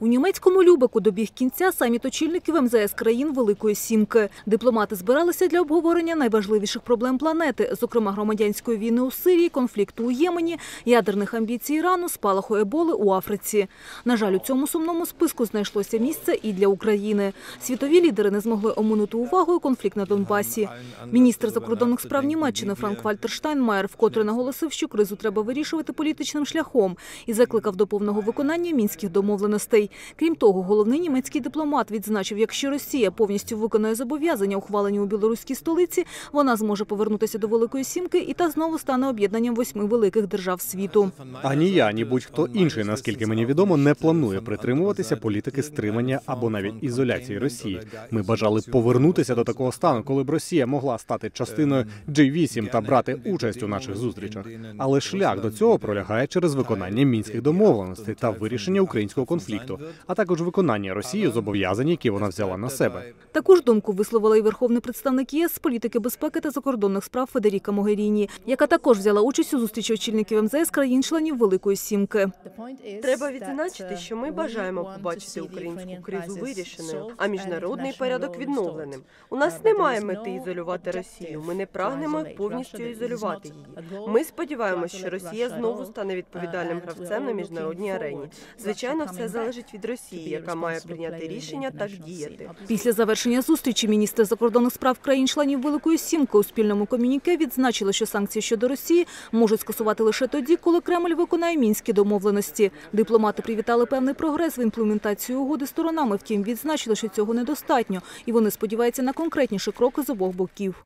У німецькому Любеку добіг кінця саміт очільників МЗС країн Великої Сімки. Дипломати збиралися для обговорення найважливіших проблем планети, зокрема громадянської війни у Сирії, конфлікту у Ємені, ядерних амбіцій Ірану, спалаху еболи у Африці. На жаль, у цьому сумному списку знайшлося місце і для України. Світові лідери не змогли оминути увагою конфлікт на Донбасі. Міністр закордонних справ Німеччини Франк Вальтер Штайнмаєр вкотре наголосив, що кризу треба вирішувати політичним шляхом і закликав до повного виконання мінських домовленостей. Крім того, головний німецький дипломат відзначив, якщо Росія повністю виконає зобов'язання, ухвалені у білоруській столиці, вона зможе повернутися до Великої Сімки і та знову стане об'єднанням восьми великих держав світу. Ані я, ні будь-хто інший, наскільки мені відомо, не планує притримуватися політики стримання або навіть ізоляції Росії. Ми бажали повернутися до такого стану, коли б Росія могла стати частиною G8 та брати участь у наших зустрічах. Але шлях до цього пролягає через виконання мінських домовленостей та вирішення українського конфлікту, а також виконання Росією зобов'язань, які вона взяла на себе. Таку ж думку висловила і верховний представник ЄС з політики безпеки та закордонних справ Федеріка Могеріні, яка також взяла участь у зустрічі очільників МЗС країн-членів Великої Сімки. Треба відзначити, що ми бажаємо побачити українську кризу вирішеною, а міжнародний порядок відновленим. У нас немає мети ізолювати Росію. Ми не прагнемо повністю ізолювати її. Ми сподіваємося, що Росія знову стане відповідальним гравцем на міжнародній арені. Звичайно, все залежить від Росії, яка має прийняти рішення так діяти. Після завершення зустрічі міністри закордонних справ країн-членів Великої Сімки у спільному комюніке відзначили, що санкції щодо Росії можуть скасувати лише тоді, коли Кремль виконає мінські домовленості. Дипломати привітали певний прогрес в імплементації угоди сторонами. Втім, відзначили, що цього недостатньо, і вони сподіваються на конкретніші кроки з обох боків.